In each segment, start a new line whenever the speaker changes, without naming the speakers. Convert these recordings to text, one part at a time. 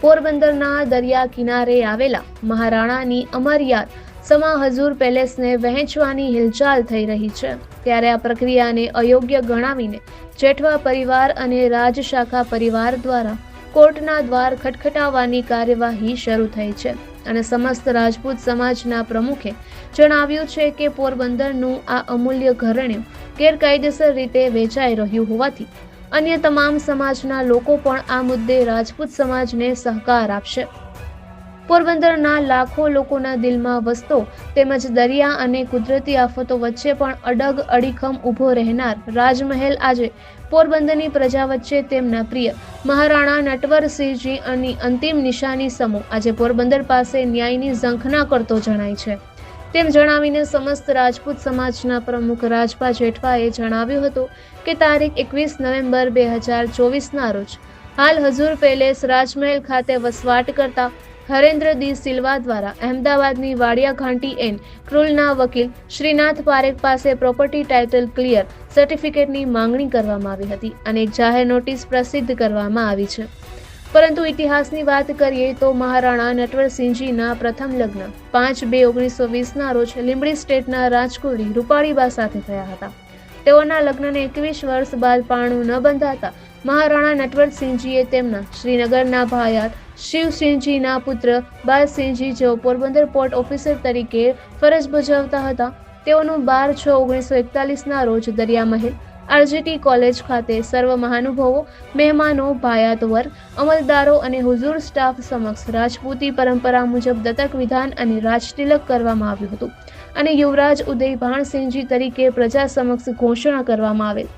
પોરબંદરના દરિયા કિનારે આવેલા મહારાણાની અમરિયાદ સમા હજુર પેલેસને વહેંચવાની હિલચાલ થઈ રહી છે. ત્યારે આ પ્રક્રિયાને અયોગ્ય ગણાવીને જેઠવા પરિવાર અને રાજશાખા પરિવાર દ્વારા કોર્ટના દ્વાર ખટખટાવવાની કાર્યવાહી શરૂ થઈ છે અને સમસ્ત રાજપૂત સમાજના પ્રમુખે જણાવ્યું છે કે પોરબંદરનું આ અમૂલ્ય ઘરેણું ગેરકાયદેસર રીતે વેચાઈ રહ્યું હોવાથી અન્ય તમામ સમાજના લોકો પણ આ મુદ્દે રાજપૂત સમાજને સહકાર આપશે. પોરબંદરના લાખો લોકોના દિલમાં વસતો તેમજ દરિયા અને કુદરતી આફતો વચ્ચે પણ અડગ અડીખમ ઊભો રહેનાર રાજમહેલ આજે પોરબંદરની પ્રજા વચ્ચે તેમના પ્રિય મહારાણા નટવરસિંહજી અને અંતિમ નિશાની સમૂહ આજે પોરબંદર પાસે ન્યાયની ઝંખના કરતો જણાય છે. તેમ જણાવીને સમસ્ત રાજપૂત સમાજના પ્રમુખ રાજપા જેઠવાએ જણાવ્યું હતું કે તારીખ એકવીસ નવેમ્બર બે હજાર ચોવીસના રોજ હાલ હજુર પેલેસ રાજમહેલ ખાતે વસવાટ કરતા હરેન્દ્ર દી સિલ્વા દ્વારા અહેમદાબાદની વાડિયા ઘાંટી એન ક્રુલના વકીલ શ્રીનાથ પારેખ પાસે પ્રોપર્ટી ટાઇટલ ક્લિયર સર્ટિફિકેટની માંગણી કરવામાં આવી હતી અને એક જાહેર નોટિસ પ્રસિદ્ધ કરવામાં આવી છે. પરંતુ ઇતિહાસની વાત કરીએ તો મહારાણા નટવરસિંહજીના પ્રથમ લગ્ન પાંચ બે ઓગણીસો વીસના રોજ લીંબડી સ્ટેટના રાજકુરી રૂપાળીબા સાથે થયા હતા. તેઓના લગ્નને એકવીસ વર્ષ બાદ પાણું ન બંધાતા મહારાણા નટવરસિંહજીએ તેમના શ્રીનગરના ભાયાત શિવસિંહજીના પુત્ર બાલસિંહજી જેઓ પોરબંદર પોર્ટ ઓફિસર તરીકે ફરજ બજાવતા હતા. તેઓનું બાર છ ઓગણીસો એકતાલીસના રોજ દરિયા મહેલ આરજીટી કોલેજ ખાતે સર્વ મહાનુભાવો, મહેમાનો ભાયાત અમલદારો અને હુઝુર સ્ટાફ સમક્ષ રાજપૂતી પરંપરા મુજબ દત્તક વિધાન અને રાજતિલક કરવામાં આવ્યું હતું. અને યુવરાજ ઉદય ભાણસિંહજી તરીકે પ્રજા સમક્ષ ઘોષણા કરવામાં આવેલ.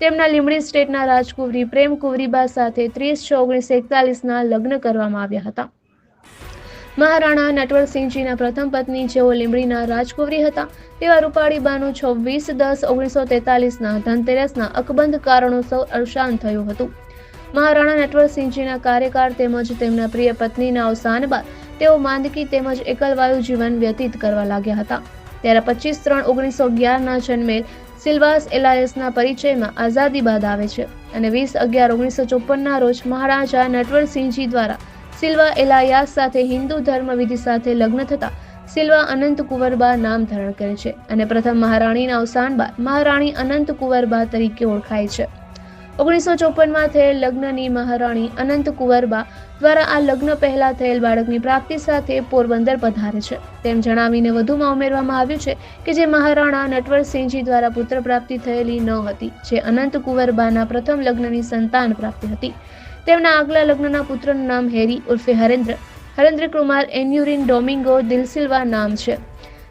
તેમના લીમડી સ્ટેટના રાજકુંવરી પ્રેમ કુંવરીબા સાથે ત્રીસ છ ઓગણીસો એકતાલીસના લગ્ન કરવામાં આવ્યા હતા. મહારાણા નટવરસિંહજીના પ્રથમ પત્ની જેઓ લીંબડીના રાજકુંવરી હતા, તેવા રૂપાળીબાનું છવ્વીસ દસ ઓગણીસો તેતાલીસના ધનતેરસના અકબંધ કારણોસર અવસાન થયું હતું. મહારાણા નટવરસિંહજીના કાર્યકાળ તેમજ તેમના પ્રિય પત્નીના અવસાન બાદ તેઓ માંદકી તેમજ એકલવાયુ જીવન વ્યતીત કરવા લાગ્યા હતા. ત્યારે પચીસ ત્રણ ઓગણીસો અગિયારના જન્મેલ સિલ્વાસ એલાયસના પરિચયમાં આઝાદી બાદ આવે છે અને વીસ અગિયાર ઓગણીસો ચોપનના રોજ મહારાજા નટવરસિંહજી દ્વારા સિલ્વા એલાયાસ સાથે હિન્દુ ધર્મ વિધિ સાથે લગ્ન થતા સિલ્વા અનંત કુંવરબા નામ ધારણ કરે છે અને પ્રથમ મહારાણીના અવસાન બાદ મહારાણી અનંત કુંવરબા તરીકે ઓળખાય છે. ઓગણીસો ચોપનમાં થયેલ લગ્નની મહારાણી અનંત કુંવરબા દ્વારા આ લગ્ન પહેલા થયેલ બાળકની પ્રાપ્તિ સાથે પોરબંદર પધારે છે. તેમ જણાવીને વધુમાં ઉમેરવામાં આવ્યું છે કે જે મહારાણા નટવરસિંહજી દ્વારા પુત્ર પ્રાપ્તિ થયેલી ન હતી, જે અનંત કુંવરબાના પ્રથમ લગ્નની સંતાન પ્રાપ્તિ હતી. તેમના આગલા લગ્નના પુત્રનું નામ હેરી ઉર્ફે હરેન્દ્ર. હરેન્દ્ર કુમાર એન્યુરિન ડોમિંગો દિલસિલ્વા નામ છે.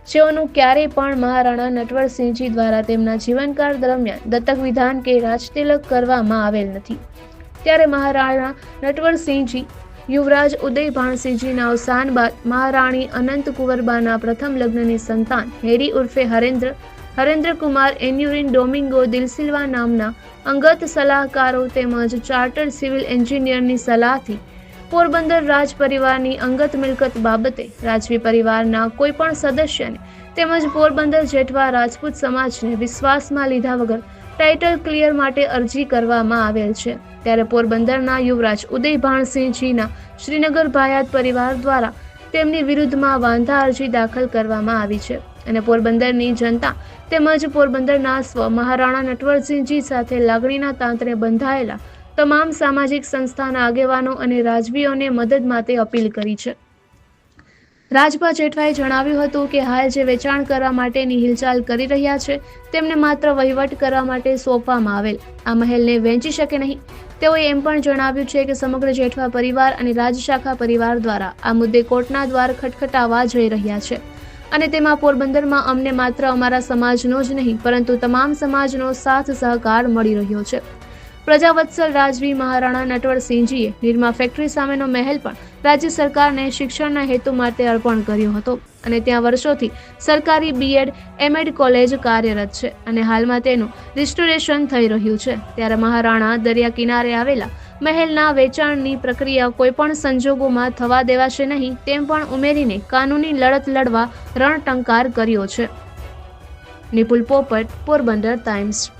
જેઓનું ક્યારેય પણ મહારાણા નટવરસિંહજી દ્વારા તેમના જીવનકાળ દરમિયાન દત્તક વિધાન કે રાજતિલક કરવામાં આવેલ નથી. ત્યારે મહારાણા નટવરસિંહજી, યુવરાજ ઉદય ભાણસિંહજીના અવસાન બાદ મહારાણી અનંત કુંવરબાના પ્રથમ લગ્નની સંતાન હેરી ઉર્ફે હરેન્દ્ર હરેન્દ્ર કુમાર એન્યુરિન ડોમિંગો દિલસિલ્વા નામના અંગત સલાહકારો તેમજ ચાર્ટર્ડ સિવિલ એન્જિનિયરની સલાહથી પોરબંદર રાજ પરિવારની અંગત મિલકત બાબતે રાજવી પરિવારના કોઈપણ સદસ્યને તેમજ પોરબંદર જેઠવા રાજપૂત સમાજને વિશ્વાસમાં લીધા વગર ટાઇટલ ક્લિયર માટે અરજી કરવામાં આવેલ છે. ત્યારે પોરબંદરના યુવરાજ ઉદય ભાણસિંહજીના શ્રીનગર ભાયાત પરિવાર દ્વારા તેમની વિરુદ્ધમાં વાંધા અરજી દાખલ કરવામાં આવી છે. અને પોરબંદરની જનતા તેમજ પોરબંદરના સ્વ મહારાણા નટવરસિંહજી સાથે લાગણીના તાંત્રે બંધાયેલા તમામ સામાજિક સંસ્થાના આગેવાનો અને રાજવીઓને મદદ માટે અપીલ કરી છે. રાજભા જેઠવાએ જણાવ્યું હતું કે હાલ જે વેચાણ કરવા માટેની હિલચાલ કરી રહ્યા છે, તેમને માત્ર વહીવટ કરવા માટે સોંપવામાં આવેલ. આ મહેલને વેચી શકે નહીં. તેઓએ એમ પણ જણાવ્યું છે કે સમગ્ર જેઠવા પરિવાર અને રાજશાખા પરિવાર દ્વારા આ મુદ્દે કોર્ટના દ્વાર ખટખટાવા જઈ રહ્યા છે. અને તેમાં પોરબંદરમાં અમને માત્ર અમારા સમાજનો જ નહીં, પરંતુ તમામ સમાજનો સાથ સહકાર મળી રહ્યો છે. પ્રજાવત્સલ રાજવી મહારાણા નટવરસિંહજીએ નિરમા ફેક્ટરી સામેનો મહેલ પણ રાજ્ય સરકારને શિક્ષણના હેતુ માટે અર્પણ કર્યો હતો અને ત્યાં વર્ષોથી સરકારી બીએડ એમએડ કોલેજ કાર્યરત છે અને હાલમાં તેનું રિસ્ટોરેશન થઈ રહ્યું છે. ત્યારે મહારાણા દરિયા કિનારે આવેલા મહેલના વેચાણની પ્રક્રિયા કોઈપણ સંજોગોમાં થવા દેવાશે નહીં, તેમ પણ ઉમેરીને કાનૂની લડત લડવા રણટંકાર કર્યો છે. નિપુલ પોપટ, પોરબંદર ટાઈમ્સ.